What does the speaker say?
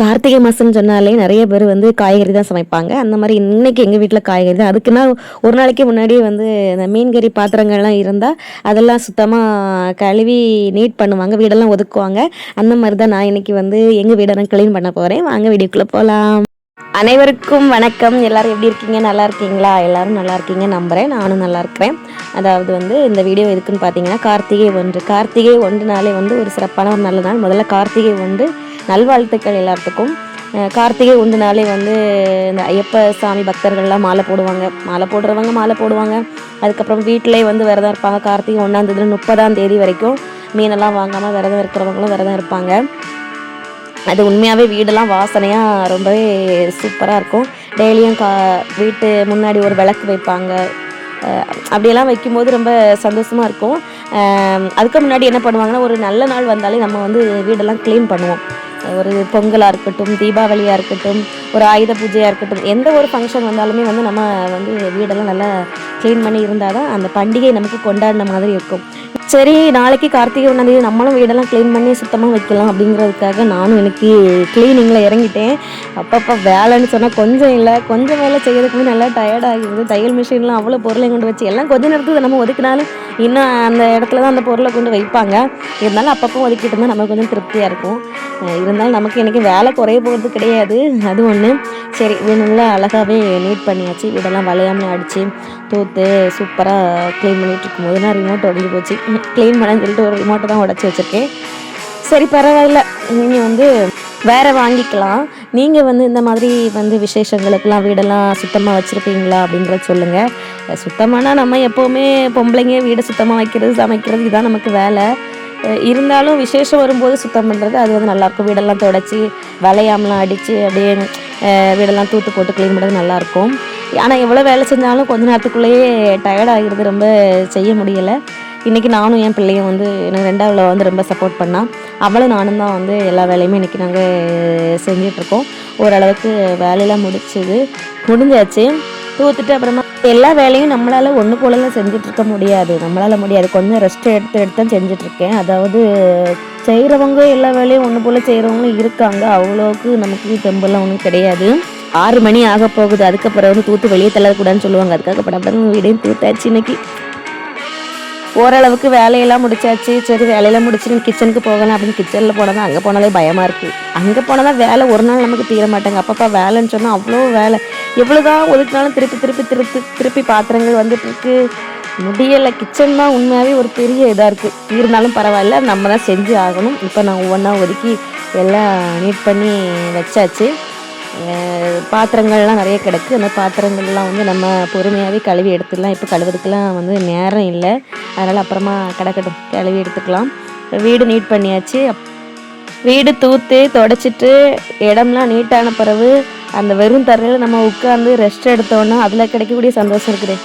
கார்த்திகை மாதம்னு சொன்னாலே நிறைய பேர் வந்து காய்கறி தான் சமைப்பாங்க. அந்த மாதிரி இன்னைக்கு எங்கள் வீட்டில் காய்கறி தான். அதுக்குன்னா ஒரு நாளைக்கு முன்னாடியே வந்து இந்த மீன்கறி பாத்திரங்கள்லாம் இருந்தால் அதெல்லாம் சுத்தமாக கழுவி நீட் பண்ணுவாங்க. வீடெல்லாம் ஒதுக்குவாங்க. அந்த மாதிரி தான் நான் இன்னைக்கு வந்து எங்கள் வீடெல்லாம் க்ளீன் பண்ண போகிறேன் வாங்க வீடியோக்குள்ளே போகலாம் அனைவருக்கும் வணக்கம். எல்லாரும் எப்படி இருக்கீங்க? நல்லா இருக்கீங்களா? எல்லாரும் நல்லா இருக்கீங்க நம்புகிறேன் நானும் நல்லா இருக்கிறேன். அதாவது வந்து இந்த வீடியோ எதுக்குன்னு பார்த்தீங்கன்னா கார்த்திகை ஒன்று. கார்த்திகை ஒன்றுனாலே வந்து ஒரு சிறப்பான ஒரு நல்ல நாள். முதல்ல கார்த்திகை ஒன்று நல்வாழ்த்துக்கள் எல்லாத்துக்கும். கார்த்திகை உந்து நாளே வந்து இந்த ஐயப்ப சாமி பக்தர்கள்லாம் மாலை போடுவாங்க. மாலை போடுறவங்க மாலை போடுவாங்க. அதுக்கப்புறம் வீட்டிலே வந்து விரதம் இருப்பாங்க. கார்த்திகை ஒன்றாம் தேதி முப்பதாம் தேதி வரைக்கும் மீனெல்லாம் வாங்காமல் விரதம் இருக்கிறவங்களும் விரதம் இருப்பாங்க. அது உண்மையாகவே வீடெல்லாம் வாசனையாக ரொம்பவே சூப்பராக இருக்கும். டெய்லியும் கா வீட்டு முன்னாடி ஒரு விளக்கு வைப்பாங்க. அஹ் அப்படியெல்லாம் வைக்கும்போது ரொம்ப சந்தோஷமாக இருக்கும். அஹ் அதுக்கு முன்னாடி என்ன பண்ணுவாங்கன்னா ஒரு நல்ல நாள் வந்தாலே நம்ம வந்து வீடெல்லாம் க்ளீன் பண்ணுவோம். ஒரு பொங்கலாக இருக்கட்டும் தீபாவளியாக இருக்கட்டும் ஒரு ஆயுத பூஜையாக இருக்கட்டும் எந்த ஒரு ஃபங்க்ஷன் வந்தாலுமே வந்து நம்ம வந்து வீடெல்லாம் நல்லா க்ளீன் பண்ணி இருந்தால் தான் அந்த பண்டிகை நமக்கு கொண்டாடின மாதிரி இருக்கும். சரி நாளைக்கு கார்த்திகை ஒன்றாந்தேதி நம்மளும் வீடெல்லாம் க்ளீன் பண்ணி சுத்தமாக வைக்கலாம் அப்படிங்கிறதுக்காக நானும் எனக்கு க்ளீனிங்கில் இறங்கிட்டேன். அப்பப்போ வேலைன்னு சொன்னால் கொஞ்சம் இல்லை கொஞ்சம் வேலை செய்யறதுக்குமே நல்லா டயர்ட் ஆகிடுது தையல் மிஷின்லாம் அவ்வளோ பொருளையும் கொண்டு வச்சு எல்லாம் கொஞ்சம் நேரத்துக்கு நம்ம ஒதுக்கினாலும் இன்னும் அந்த இடத்துல தான் அந்த பொருளை கொண்டு வைப்பாங்க. இருந்தாலும் அப்பப்போ ஒதுக்கிட்டு இருந்தால் நமக்கு கொஞ்சம் திருப்தியாக இருக்கும். இருந்தாலும் நமக்கு எனக்கு வேலை குறைய போகிறது கிடையாது. அது ஒன்று சரி இது நல்லா அழகாகவே நீட் பண்ணியாச்சு. வீடெல்லாம் வளையாமல் அடித்து தூத்து சூப்பராக க்ளீன் பண்ணிகிட்டு இருக்கும்போது நான் ரிமோட் உடஞ்சி போச்சு. க்ளீன் பண்ணேன்னு சொல்லிட்டு ஒரு ரிமோட்டை தான் உடச்சி வச்சுருக்கேன். சரி பரவாயில்ல. நீங்கள் வந்து வேற வாங்கிக்கலாம். நீங்கள் வந்து இந்த மாதிரி வந்து விசேஷங்களுக்கெல்லாம் வீடெல்லாம் சுத்தமாக வச்சுருப்பீங்களா அப்படின்றத சொல்லுங்கள் சுத்தமானா நம்ம எப்போவுமே பொம்பளைங்க வீடை சுத்தமாக வைக்கிறது சமைக்கிறது இதுதான் நமக்கு வேலை. இருந்தாலும் விசேஷம் வரும்போது சுத்தம் பண்ணுறது அது வந்து நல்லாயிருக்கும் வீடெல்லாம் தொடச்சி வளையாமலாம் அடித்து அப்படியே வீடெல்லாம் தூத்து போட்டு க்ளீன் பண்ணுறது நல்லாயிருக்கும் ஆனால் எவ்வளோ வேலை செஞ்சாலும் கொஞ்ச நேரத்துக்குள்ளேயே டயர்ட் ஆகிடுது ரொம்ப செய்ய முடியலை. இன்றைக்கி நானும் என் பிள்ளையும் வந்து எனக்கு ரெண்டாவில் வந்து ரொம்ப சப்போர்ட் பண்ணால் அவளும் நானும் தான் வந்து எல்லா வேலையுமே இன்றைக்கி நாங்கள் செஞ்சிட்ருக்கோம். ஓரளவுக்கு வேலையெல்லாம் முடிச்சது. முடிஞ்சாச்சு. தூத்துட்டு அப்புறமா எல்லா வேலையும் நம்மளால் ஒன்று போலலாம் செஞ்சிட்ருக்க முடியாது. நம்மளால் முடியாது. கொஞ்சம் ரெஸ்ட் எடுத்து எடுத்து தான் செஞ்சுட்ருக்கேன். அதாவது செய்கிறவங்க எல்லா வேலையும் ஒன்று போல் செய்கிறவங்களும் இருக்காங்க. அவ்வளோக்கு நமக்கு தெம்பெல்லாம் ஒன்றும் கிடையாது. ஆறு மணி ஆக போகுது. அதுக்கப்புறம் வந்து தூத்து வெளியே தள்ளக்கூடாதுன்னு சொல்லுவாங்க. அதுக்காக படம் வீடையும் தூத்தாச்சு இன்னைக்கு. ஓரளவுக்கு வேலையெல்லாம் முடிச்சாச்சு. சரி வேலையெல்லாம் முடிச்சுட்டு கிச்சனுக்கு போகலாம் அப்படின்னு கிச்சனில் போனால் தான் அங்கே போனாலே பயமாக இருக்குது அங்கே போனால் தான் வேலை ஒரு நாள் நமக்கு தீர மாட்டாங்க. அப்பப்பா வேலைன்னு சொன்னால் அவ்வளோ வேலை. எவ்வளோதான் ஒதுக்கினாலும் திருப்பி திருப்பி திருப்பி திருப்பி பாத்திரங்கள் வந்துட்டுருக்கு முடியலை. கிச்சன் தான் உண்மையாகவே ஒரு பெரிய இதாக இருக்குது இருந்தாலும் பரவாயில்ல. நம்ம தான் செஞ்சு ஆகணும். இப்போ நான் ஒவ்வொன்றா ஒதுக்கி எல்லாம் நீட் பண்ணி வச்சாச்சு. பாத்திரங்கள்லாம் நிறைய கிடக்கு. அந்த பாத்திரங்கள்லாம் வந்து நம்ம பொறுமையாகவே கழுவி எடுத்துடலாம். இப்போ கழுவுறதுக்கெலாம் வந்து நேரம் இல்லை. அதனால் அப்புறமா கிடக்கட்டும் கழுவி எடுத்துக்கலாம். வீடு நீட் பண்ணியாச்சு. வீடு தூத்து தொடச்சிட்டு இடம்லாம் நீட்டான பிறகு அந்த வெறும் தரையில் நம்ம உட்காந்து ரெஸ்ட் எடுத்தோன்னா அதில் கிடைக்கக்கூடிய சந்தோஷம் இருக்குது.